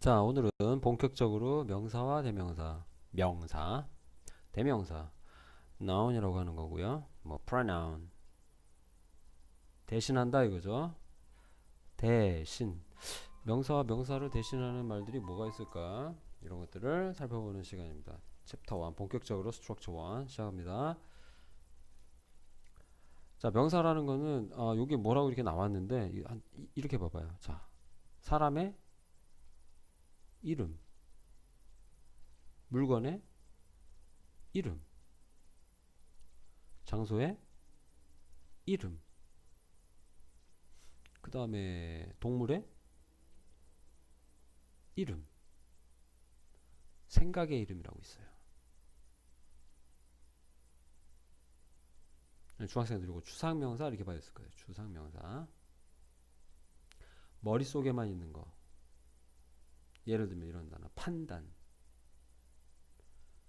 자, 오늘은 본격적으로 명사와 대명사, 명사, 대명사, noun이라고 하는 거고요. 뭐 pronoun 대신한다 이거죠. 대신 명사와 명사를 대신하는 말들이 뭐가 있을까? 이런 것들을 살펴보는 시간입니다. 챕터 1 본격적으로 스트럭처 1 시작합니다. 자, 명사라는 거는 아, 여기 뭐라고 이렇게 나왔는데 이- 이렇게 봐봐요. 자, 사람의 이름, 물건의 이름, 장소의 이름, 그 다음에 동물의 이름, 생각의 이름이라고 있어요. 중학생들 이거 추상명사 이렇게 받았을 거예요. 추상명사. 머릿속에만 있는 거. 예를 들면 이런 단어 판단.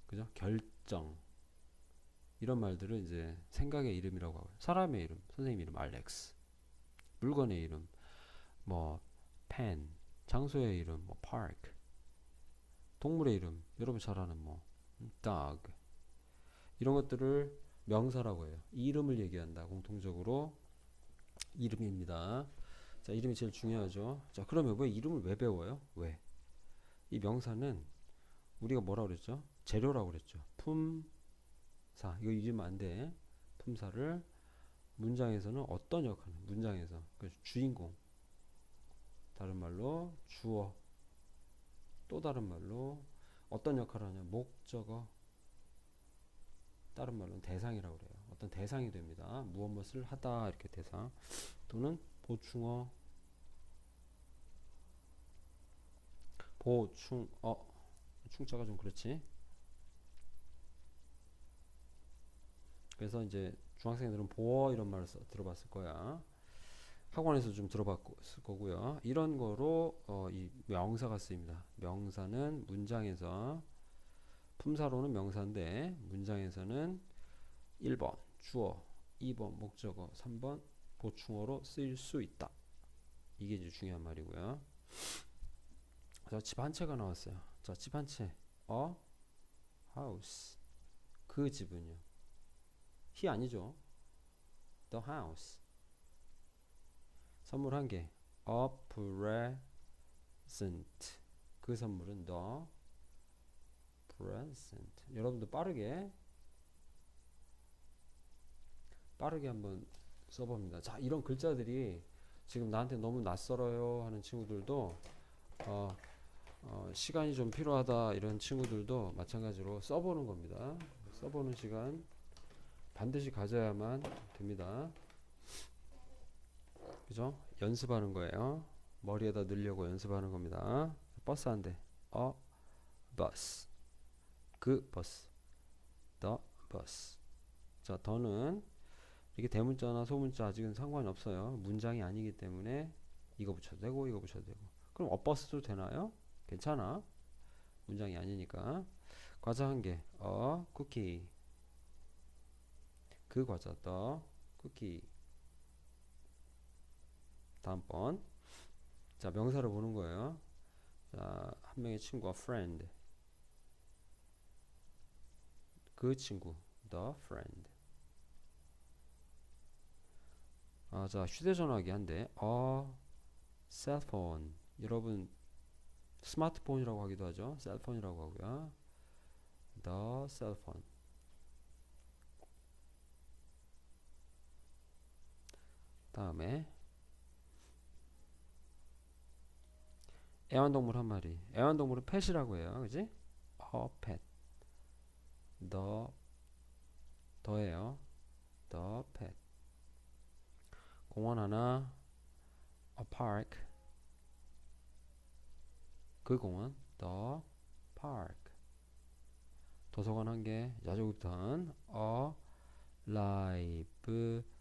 그죠? 결정. 이런 말들을 이제 생각의 이름이라고 하고요 사람의 이름 선생님 이름 알렉스. 물건의 이름 뭐펜. 장소의 이름 뭐 파크. 동물의 이름 여러분 잘 아는 뭐 dog. 이런 것들을 명사라고 해요. 이름을 얘기한다 공통적으로. 이름입니다. 자 이름이 제일 중요하죠. 자 그러면 왜 이름을 왜 배워요? 왜 이 명사는 우리가 뭐라 그랬죠? 재료라고 그랬죠. 품사. 이거 잊으면 안 돼. 품사를 문장에서는 어떤 역할? 문장에서 그 주인공. 다른 말로 주어. 또 다른 말로 어떤 역할을 하냐? 목적어. 다른 말로는 대상이라고 그래요. 어떤 대상이 됩니다. 무엇 무엇을 하다 이렇게 대상 또는 보충어 보충 어 충자가 좀 그렇지. 그래서 이제 중학생들은 보어 이런 말을 써, 들어봤을 거야. 학원에서 좀 들어봤을 거고요. 이런 거로 어, 이 명사가 쓰입니다. 명사는 문장에서 품사로는 명사인데 문장에서는 1번 주어 2번 목적어 3번 보충어로 쓰일 수 있다. 이게 이제 중요한 말이고요 자, 집 한 채가 나왔어요. 자, 집 한 채. 어? house. 그 집은요. he 아니죠. the house. 선물 한 개. a present. 그 선물은 the present. 여러분도 빠르게 빠르게 한번 써봅니다. 자, 이런 글자들이 지금 나한테 너무 낯설어요 하는 친구들도 어, 어, 시간이 좀 필요하다 이런 친구들도 마찬가지로 써보는 겁니다. 써보는 시간 반드시 가져야만 됩니다. 그죠? 연습하는 거예요. 머리에다 넣으려고 연습하는 겁니다. 버스 한 대. 어, 버스. 그 버스. the bus. 자, 더는 이게 대문자나 소문자 아직은 상관이 없어요. 문장이 아니기 때문에 이거 붙여도 되고 이거 붙여도 되고. 그럼 어 버스도 되나요? 괜찮아. 문장이 아니니까. 과자 한 개. 어, 쿠키. 그 과자 더 쿠키. 다음번. 자, 명사를 보는 거예요. 자, 한 명의 친구가 friend. 그 친구. the friend. 아, 자, 휴대전화기 한 대. 어, 셀폰. 여러분 스마트폰이라고 하기도 하죠. 셀폰이라고 하고요. the cell phone. 다음에 애완동물 한 마리. 애완동물은 펫이라고 해요. 그지? a pet. the 더예요. the pet. 공원 하나 a park. 그 공원 the park 도서관 한 개 야조부터는 a library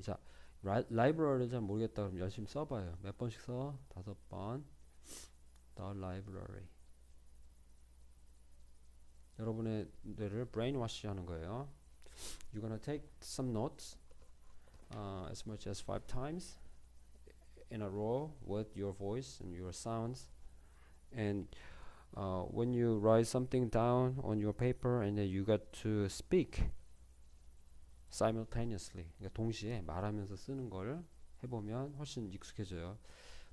자 라이브러리 잘 모르겠다 그럼 열심히 써봐요 몇 번씩 써 다섯 번 the library 여러분의 뇌를 brainwash 하는 거예요 you're gonna take some notes uh, as much as five times in a row with your voice and your sounds and uh, when you write something down on your paper and then you got to speak simultaneously 그러니까 동시에 말하면서 쓰는 걸 해보면 훨씬 익숙해져요.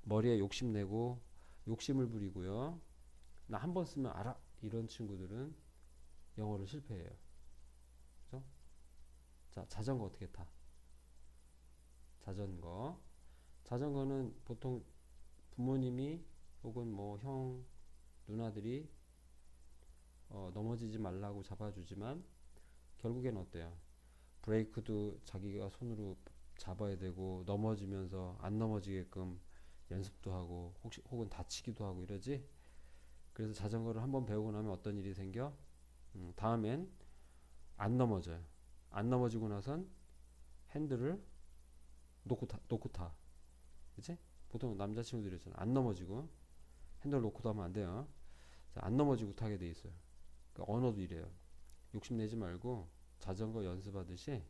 머리에 욕심내고 욕심을 부리고요. 나 한 번 쓰면 알아 이런 친구들은 영어를 실패해요. 그죠? 자 자전거 어떻게 타? 자전거 자전거는 보통 부모님이 혹은 뭐 형 누나들이 어, 넘어지지 말라고 잡아주지만 결국엔 어때요? 브레이크도 자기가 손으로 잡아야 되고 넘어지면서 안 넘어지게끔 연습도 하고 혹시 혹은 다치기도 하고 이러지. 그래서 자전거를 한번 배우고 나면 어떤 일이 생겨? 음, 다음엔 안 넘어져요. 안 넘어지고 나선 핸들을 놓고 타, 놓고 타. 그치? 보통 남자 친구들이 있잖아. 안 넘어지고 핸들 놓고 타면 안 돼요. 자, 안 넘어지고 타게 돼 있어요. 그러니까 언어도 이래요. 욕심내지 말고 자전거 연습하듯이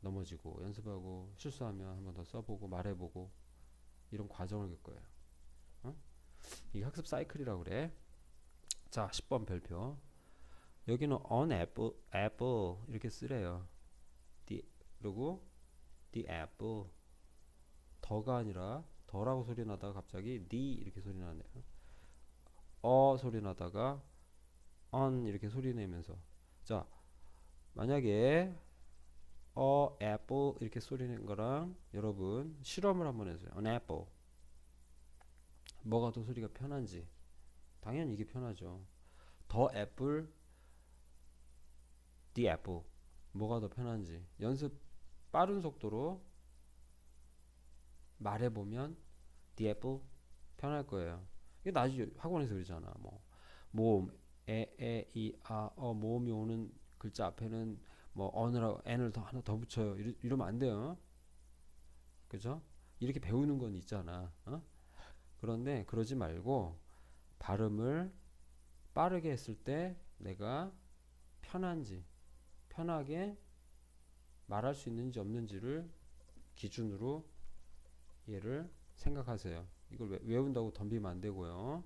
넘어지고 연습하고 실수하면 한 번 더 써보고 말해보고 이런 과정을 겪어요. 어? 이 학습 사이클이라고 그래. 자, 10번 별표. 여기는 on apple, apple 이렇게 쓰래요. the 그리고 the apple 더가 아니라 더라고 소리 나다가 갑자기 the 이렇게 소리 나네요. 어 소리 나다가 on 이렇게 소리 내면서 자 만약에 어 apple 이렇게 소리 낸 거랑 여러분 실험을 한번 해주세요. on apple 뭐가 더 소리가 편한지 당연히 이게 편하죠. 더 애플 the 뭐가 더 편한지 연습 빠른 속도로 말해보면 the apple 편할 거예요. 이게 나중에 학원에서 그러잖아. 뭐 모음 에, 에, 이, 아, 어 모음이 오는 글자 앞에는 뭐 어느라고 n을 더 하나 더 붙여요. 이러, 이러면 안 돼요. 그죠? 이렇게 배우는 건 있잖아. 어? 그런데 그러지 말고 발음을 빠르게 했을 때 내가 편한지 편하게 말할 수 있는지 없는지를 기준으로 얘를 생각하세요. 이걸 외- 외운다고 덤비면 안 되고요.